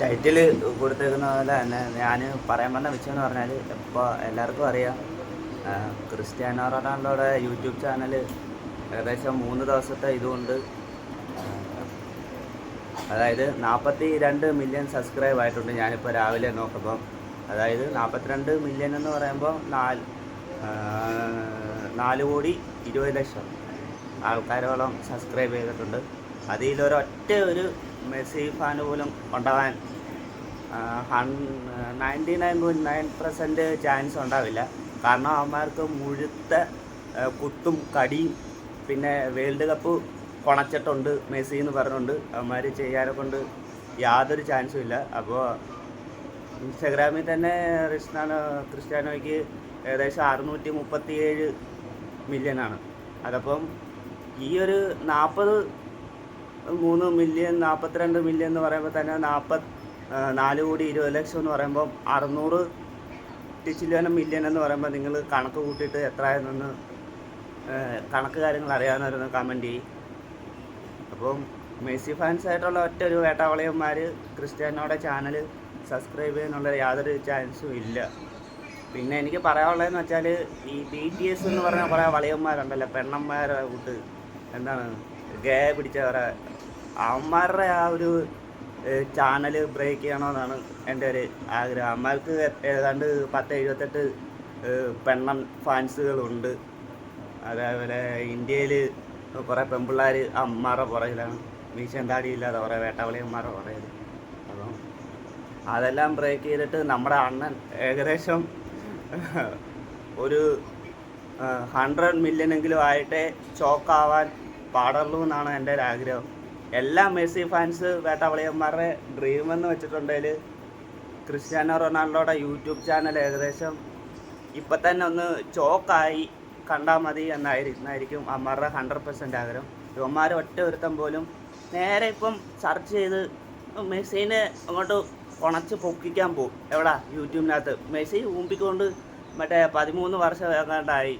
Title കൊടുത്തേക്കുന്ന പോലെ തന്നെ ഞാൻ പറയാൻ വന്ന വിഷയം എന്ന് പറഞ്ഞാൽ ഇപ്പോൾ എല്ലാവർക്കും അറിയാം ക്രിസ്ത്യാനോ റൊണാൾഡോയുടെ യൂട്യൂബ് ചാനൽ ഏകദേശം മൂന്ന് ദിവസത്തെ ഇതുകൊണ്ട് അതായത് നാൽപ്പത്തി രണ്ട് മില്യൺ സബ്സ്ക്രൈബ് ആയിട്ടുണ്ട് ഞാനിപ്പോൾ രാവിലെ നോക്കുമ്പോൾ അതായത് നാൽപ്പത്തിരണ്ട് മില്യൺ എന്ന് പറയുമ്പോൾ നാല് നാല് കോടി ഇരുപത് ലക്ഷം ആൾക്കാരോളം സബ്സ്ക്രൈബ് ചെയ്തിട്ടുണ്ട്. അതിലൊരൊറ്റ ഒരു മെസ്സി ഫാന് പോലും ഉണ്ടാവാൻ ninety nine point nine percent chance ഉണ്ടാവില്ല. കാരണം അവന്മാർക്ക് മുഴുത്ത കുത്തും കടിയും പിന്നെ വേൾഡ് കപ്പ് കൊണച്ചിട്ടുണ്ട് മെസ്സി എന്ന് പറഞ്ഞുകൊണ്ട് അവന്മാർ ചെയ്യാനെ കൊണ്ട് യാതൊരു ചാൻസും ഇല്ല. അപ്പോൾ ഇൻസ്റ്റാഗ്രാമിൽ തന്നെ ക്രിസ്ത്യാനോ ക്രിസ്ത്യാനോയ്ക്ക് ഏകദേശം അറുന്നൂറ്റി മുപ്പത്തി ഏഴ് മില്യനാണ് അതപ്പം ഈ ഒരു നാൽപ്പത് മൂന്ന് മില്യൺ നാൽപ്പത്തിരണ്ട് മില്യൺ എന്ന് പറയുമ്പോൾ തന്നെ നാൽപ്പത് നാല് കോടി ഇരുപത് ലക്ഷം എന്ന് പറയുമ്പോൾ അറുന്നൂറ് ടിച്ചില്യനം മില്യൺ എന്ന് പറയുമ്പോൾ നിങ്ങൾ കണക്ക് കൂട്ടിയിട്ട് എത്രയാണെന്ന് കണക്ക് കാര്യങ്ങൾ അറിയാവുന്നവരൊന്ന് കമന്റ് ചെയ്യും. അപ്പം മെസ്സി ഫാൻസ് ആയിട്ടുള്ള ഒറ്റ ഒരു വേട്ടാവളയന്മാർ ക്രിസ്ത്യാനോടെ ചാനൽ സബ്സ്ക്രൈബ് ചെയ്യാനുള്ള യാതൊരു ചാൻസും ഇല്ല. പിന്നെ എനിക്ക് പറയാനുള്ളതെന്ന് വെച്ചാൽ ഈ ബി ടി എസ് എന്ന് പറഞ്ഞ കുറേ വളയന്മാരുണ്ടല്ലോ പെണ്ണന്മാരെ കൂട്ട്. എന്താണ്? ഗേ പിടിച്ചവരെ അവന്മാരുടെ ആ ഒരു ചാനൽ ബ്രേക്ക് ചെയ്യണമെന്നാണ് എന്റെ ഒരു ആഗ്രഹം. അവന്മാർക്ക് ഏതാണ്ട് പത്ത് എഴുപത്തെട്ട് പെണ്ണൻ ഫാൻസുകളുണ്ട്. അതേപോലെ ഇന്ത്യയിൽ കുറേ പെൺപിള്ളേർ അമ്മമാരുടെ പുറകിലാണ്. മീശൻ താടിയില്ലാതെ കുറേ വേട്ടവളിയന്മാരുടെ പുറകിൽ അപ്പം അതെല്ലാം ബ്രേക്ക് ചെയ്തിട്ട് നമ്മുടെ അണ്ണൻ ഏകദേശം ഒരു ഹൺഡ്രഡ് മില്യനെങ്കിലും ആയിട്ടേ ചോക്കാവാൻ പാടുള്ളൂ എന്നാണ് എന്റെ ഒരു ആഗ്രഹം. എല്ലാ മെസ്സി ഫാൻസ് വേട്ടവളിയന്മാരുടെ ഡ്രീം എന്ന് വെച്ചിട്ടുണ്ടെങ്കിൽ ക്രിസ്ത്യാനോ റൊണാൾഡോയുടെ യൂട്യൂബ് ചാനൽ ഏകദേശം ഇപ്പം തന്നെ ഒന്ന് ചോക്കായി കണ്ടാൽ മതി എന്നായിരിക്കും അമ്മാരുടെ ഹൺഡ്രഡ് പെർസെന്റ് ആഗ്രഹം. ഇവന്മാർ ഒറ്റ ഒരുത്തം പോലും നേരെ ഇപ്പം സെർച്ച് ചെയ്ത് മെസ്സിനെ അങ്ങോട്ട് ഉണച്ച് പൊക്കിക്കാൻ പോകും. എവിടാ? യൂട്യൂബിനകത്ത്. മെസ്സി ഊമ്പിക്കൊണ്ട് മറ്റേ പതിമൂന്ന് വർഷം എങ്ങാണ്ടായി.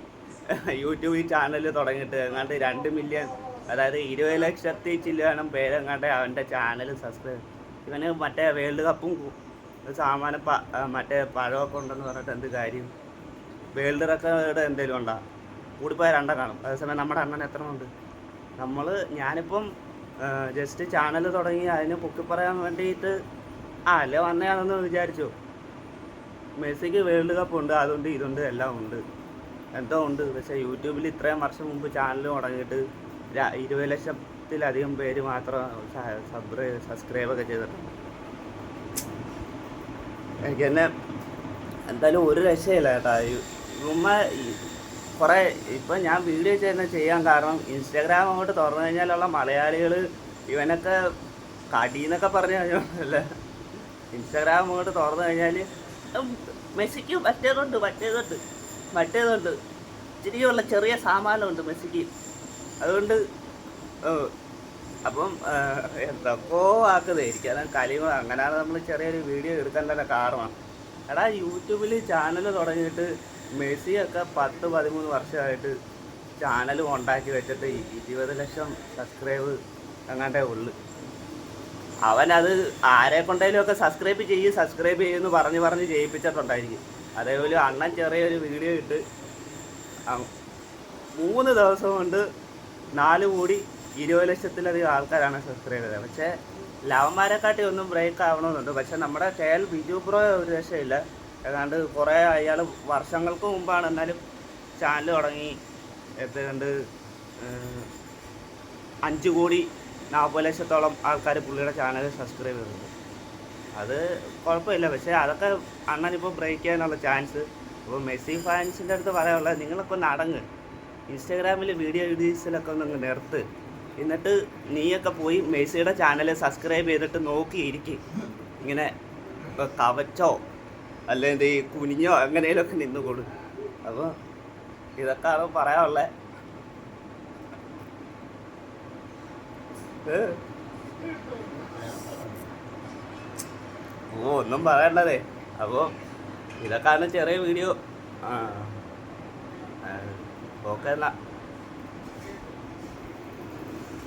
യൂട്യൂബ് ഈ ചാനൽ തുടങ്ങിയിട്ട് എങ്ങാണ്ട് രണ്ട് മില്യൺ അതായത് ഇരുപത് ലക്ഷത്തി ചില്ലുവാനും പേരെങ്ങാണ്ട് അവന്റെ ചാനൽ സബ്സ്ക്രൈബ് ഇവന് മറ്റേ വേൾഡ് കപ്പും സാമാനം പ മറ്റേ പഴമൊക്കെ ഉണ്ടെന്ന് പറഞ്ഞിട്ട് എന്ത് കാര്യം? വേൾഡ് റെക്കോർഡ് എന്തെങ്കിലും ഉണ്ടോ? കൂടിപ്പോയ രണ്ടാ കാണും അതേസമയം നമ്മുടെ അണ്ണൻ എത്ര ഉണ്ട്? നമ്മൾ ഞാനിപ്പം ജസ്റ്റ് ചാനൽ തുടങ്ങി അതിന് പൊക്കി പറയാൻ വേണ്ടിയിട്ട് ആ അല്ലേ വന്നയാണെന്ന് വിചാരിച്ചു. മെസ്സിക്ക് വേൾഡ് കപ്പ് ഉണ്ട് അതുണ്ട് ഇതുണ്ട് എല്ലാം ഉണ്ട്. എന്തോ ഉണ്ട്. പക്ഷേ യൂട്യൂബിൽ ഇത്രയും വർഷം മുമ്പ് ചാനൽ തുടങ്ങിയിട്ട് ഇരുപത് ലക്ഷത്തിലധികം പേര് മാത്രം സബ്സ്ക്രൈബ് ഒക്കെ ചെയ്തിട്ടുണ്ട്. എനിക്ക് തന്നെ എന്തായാലും ഒരു രക്ഷയില്ല കേട്ടാ. ഉമ്മ കുറേ ഇപ്പം ഞാൻ വീഡിയോ ചെയ്യുന്ന ചെയ്യാൻ കാരണം ഇൻസ്റ്റാഗ്രാം അങ്ങോട്ട് തുറന്നു കഴിഞ്ഞാലുള്ള മലയാളികൾ ഇവനൊക്കെ കടിയെന്നൊക്കെ പറഞ്ഞു കഴിഞ്ഞാൽ ഇൻസ്റ്റാഗ്രാം അങ്ങോട്ട് തുറന്നു കഴിഞ്ഞാൽ മെസ്സിക്ക് മറ്റേതുണ്ട് മറ്റേതുണ്ട് മറ്റേതുണ്ട്. ഇച്ചിരിയുള്ള ചെറിയ സാമാനമുണ്ട് മെസ്സിക്ക്. അതുകൊണ്ട് അപ്പം എന്തൊക്കെയോ ആക്കുന്നത് എനിക്കതാ കലിമ അങ്ങനെയാണ് നമ്മൾ ചെറിയൊരു വീഡിയോ എടുക്കാൻ തന്നെ കാരണം എടാ യൂട്യൂബിൽ ചാനൽ തുടങ്ങിയിട്ട് മെസ്സിയൊക്കെ പത്ത് പതിമൂന്ന് വർഷമായിട്ട് ചാനൽ ഉണ്ടാക്കി വെച്ചിട്ട് ഇരുപത് ലക്ഷം സബ്സ്ക്രൈബ് അങ്ങാണ്ടേ ഉള്ളു. അവനത് ആരെ കൊണ്ടേലും ഒക്കെ സബ്സ്ക്രൈബ് ചെയ്യും സബ്സ്ക്രൈബ് ചെയ്യുമെന്ന് പറഞ്ഞ് പറഞ്ഞ് ചെയ്യിപ്പിച്ചിട്ടുണ്ടായിരിക്കും അതേപോലെ അണ്ണൻ ചെറിയൊരു വീഡിയോ ഇട്ട് മൂന്ന് ദിവസം കൊണ്ട് നാല് കോടി ഇരുപത് ലക്ഷത്തിലധികം ആൾക്കാരാണ് സബ്സ്ക്രൈബ് ചെയ്തത്. പക്ഷേ ലവന്മാരെക്കാട്ടി ഒന്നും ബ്രേക്ക് ആവണമെന്നുണ്ട്. പക്ഷെ നമ്മുടെ കെ എൽ ബിജു പ്രോ ഒരു രക്ഷയില്ല. ഏതാണ്ട് കുറേ അയാൾ വർഷങ്ങൾക്ക് മുമ്പാണ് എന്നാലും ചാനൽ തുടങ്ങി എത്തുകൊണ്ട് അഞ്ച് കോടി നാൽപ്പത് ലക്ഷത്തോളം ആൾക്കാർ പുള്ളിയുടെ ചാനൽ സബ്സ്ക്രൈബ് ചെയ്തിട്ടുണ്ട്. അത് കുഴപ്പമില്ല. പക്ഷേ അതൊക്കെ അണ്ണനിപ്പോൾ ബ്രേക്ക് ചെയ്യാനുള്ള ചാൻസ് അപ്പോൾ മെസ്സി ഫാൻസിന്റെ അടുത്ത് പറയാനുള്ളത് നിങ്ങളൊക്കെ നടങ്ങ് ഇൻസ്റ്റാഗ്രാമിൽ വീഡിയോ വീഡിയോസിലൊക്കെ ഒന്ന് നിർത്ത്. എന്നിട്ട് നീയൊക്കെ പോയി മെസ്സിയുടെ ചാനൽ സബ്സ്ക്രൈബ് ചെയ്തിട്ട് നോക്കിയിരിക്കും. ഇങ്ങനെ കവച്ചോ അല്ലെങ്കിൽ ഈ കുനിഞ്ഞോ എങ്ങനെയൊക്കെ നിന്ന് കൊടു. അപ്പോൾ ഇതൊക്കെയാണ് പറയാനുള്ളത് ഓ ഒന്നും പറയണ്ടതേ. അപ്പോൾ ഇതൊക്കെയാണ് ചെറിയ വീഡിയോ. ആ. ഓക്കെ എന്നാ